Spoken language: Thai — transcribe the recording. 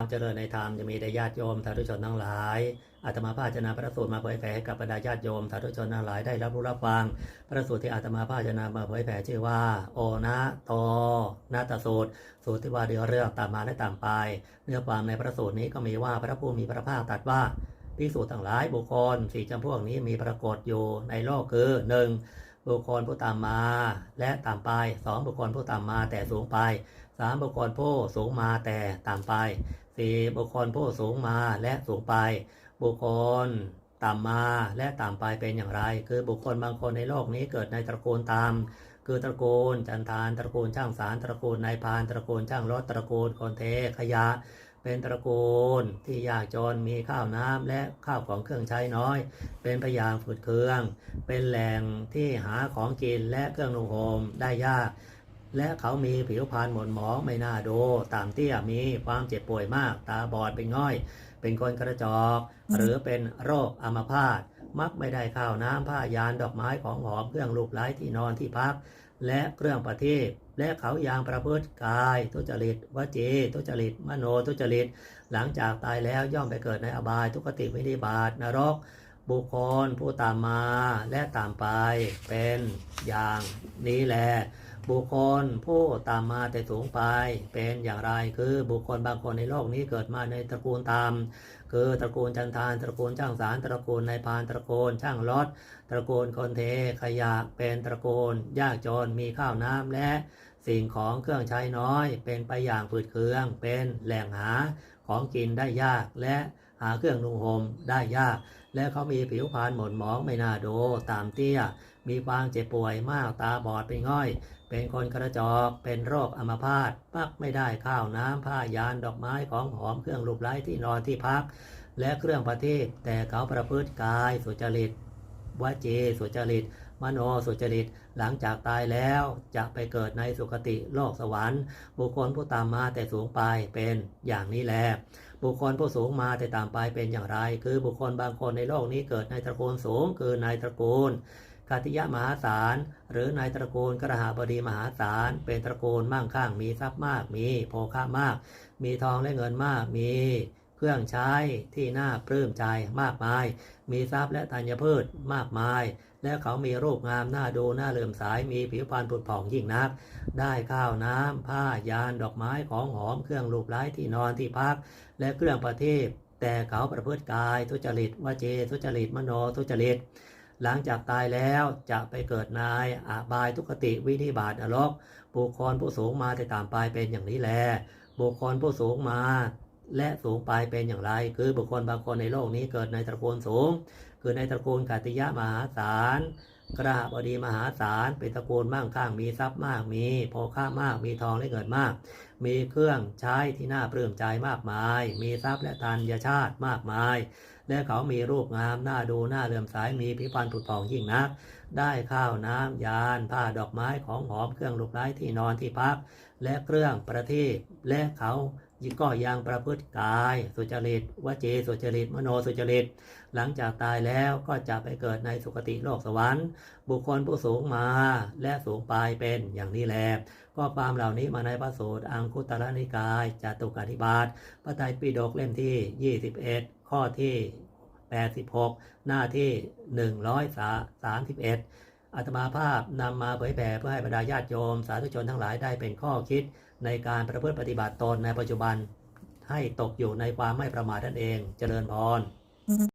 ความเจริญในธรรมจะมีแด่ญาติโยมสาธุชนทั้งหลายอาตมาภาพจะพระสูตรมาเผยแผ่ให้กับบรรดาญาติโยมสาธุชนทั้งหลายได้รับรู้รับฟัง พระสูตรที่อาตมาภาพจะมาเผยแผ่ชื่อว่า โอนะโตนาตสูตร สูตรที่ว่าเดียวเรื่องตามมาและตามไป เนื้อความในพระสูตรนี้ก็มีว่าพระผู้มีพระภาคตรัสว่าภิกษุทั้งหลายบุคคลสี่จำพวกนี้มีปรากฏอยู่ในโลกคือหนึ่งบุคคลผู้ตามมาและตามไปสองบุคคลผู้ตามมาแต่สูงไปสามบุคคลผู้สูงมาแต่ตามไป สี่บุคคลผู้สูงมาและสูงไป บุคคลต่ำมาและต่ำไปเป็นอย่างไร คือบุคคลบางคนในโลกนี้เกิดในตระกูลต่ำคือตระกูลจันทานตระกูลช่างสารตระกูลนายพานตระกูลช่างรถตระกูลคนเทขยะ เป็นตระกูลที่ยากจนมีข้าวน้ำและข้าวของเครื่องใช้น้อย เป็นพยางฝืดเครื่อง เป็นแหล่งที่หาของกินและเครื่องนุ่งห่มได้ยาก และเขามีผิวพรรณหม่นหมองไม่น่าดูต่ำเตี้ยมีความเจ็บป่วยมาก ตาบอดเป็นง่อย เป็นคนกระจอก หรือเป็นโรคอัมพาตมักไม่ได้ข้าวน้ำผ้ายานดอกไม้ของหอมเครื่องลูกไล้ที่นอนที่พัก และเครื่องประทีปและเขายางประพฤติกาย ทุจริตวจีทุจริต มโนทุจริต หลังจากตายแล้วย่อมไปเกิดในอบายทุกขติวินิบาตนรก บุคคลผู้ตามมาและตามไปเป็นอย่างนี้แหละบุคคลผู้ตามมาแต่สูงไปเป็นอย่างไรคือบุคคลบางคนในโลกนี้เกิดมาในตระกูลตามคือตระกูลจันทานตระกูลช่างสารตระกูลนายพานตระกูลช่างรถตระกูลคนเทขยะเป็นตระกูลยากจนมีข้าวน้ำและสิ่งของเครื่องใช้น้อย เป็นไปอย่างฝืดเคือง เป็นแหล่งหาของกินได้ยากและ หาเครื่องนุ่งห่มได้ยาก และเขามีผิวพรรณหม่นหมองไม่น่าดูตามเตี้ย มีความเจ็บป่วยมากตาบอดเป็นง่อย เป็นคนกระจอกเป็นโรคอัมพาตปักไม่ได้ข้าวน้ำผ้ายานดอกไม้ของหอมเครื่องลูบไล้ที่นอนที่พัก และเครื่องประทีปแต่เขาประพฤติกายสุจริตวจีสุจริตมโนสุจริตหลังจากตายแล้วจะไปเกิดในสุคติโลกสวรรค์ บุคคลผู้ตามมาแต่สูงไปเป็นอย่างนี้แล บุคคลผู้สูงมาแต่ตามไปเป็นอย่างไร คือบุคคลบางคนในโลกนี้เกิดในตระกูลสูง คือในตระกูลกาติยะมหาศาล หรือในตระกูลกระหาบดีมหาศาล เป็นตระกูลมั่งคั่งมีทรัพย์มาก มีโภคะมาก มีทองและเงินมากมี เครื่องใช้ที่น่าปลื้มใจมากมาย มีทรัพย์และธัญพืชมากมาย และเขามีรูปงามน่าดูน่าเลื่อมใสยมีผิวพรรณผุดผ่องยิ่งนัก ได้ข้าวน้ำผ้ายานดอกไม้ของหอมเครื่องลูบไล้ที่นอนที่พัก และเครื่องประทีปแต่เขาประพฤติกายทุจริตวจี ทุจริตมโนทุจริต หลังจากตายแล้วจะไปเกิดในอาบายทุกติวินิบาตนรกบุคคลผู้สูงมาแต่ตามไปเป็นอย่างนี้แลบุคคลผู้สูงมา และสูงไปเป็นอย่างไร คือบุคคลบางคนในโลกนี้เกิดในตระกูลสูง คือในตระกูลกาติยะมหาศาลกระหบดีมหาศาลเป็นตระกูลมั่งคั่งมีทรัพย์มากมีโภค่ามากมีทองและเงินมาก มีเครื่องใช้ที่น่าปลื้มใจมากมาย มีทรัพย์และทัญชาติมากมาย และเขามีรูปงามน่าดูน่าเลื่อมใสมีพิพันธ์ผุดผ่องยิ่งนัก ได้ข้าวน้ำยานผ้าดอกไม้ของหอมเครื่องลูกไล้ที่นอนที่พัก และเครื่องประทีปและเขาก็ยังประพฤติกายสุจริตวจีสุจริตมโนสุจริต หลังจากตายแล้วก็จะไปเกิดในสุคติโลกสวรรค์ บุคคลผู้สูงมาและสูงไปเป็นอย่างนี้แลก็ความเหล่านี้มาในพระสูตรอังคุตรนิกายจตุกาธิบาทพระไตรปิฎกเล่มที่ 21 ข้อที่ 86 หน้าที่ 131อัตมาภาพนำมาเผยแผ่เพื่อให้บรรดาญาติโยม สาธุชนทั้งหลายได้เป็นข้อคิดในการประพฤติปฏิบัติตนในปัจจุบันให้ตกอยู่ในความไม่ประมาทนั่นเอง เจริญพร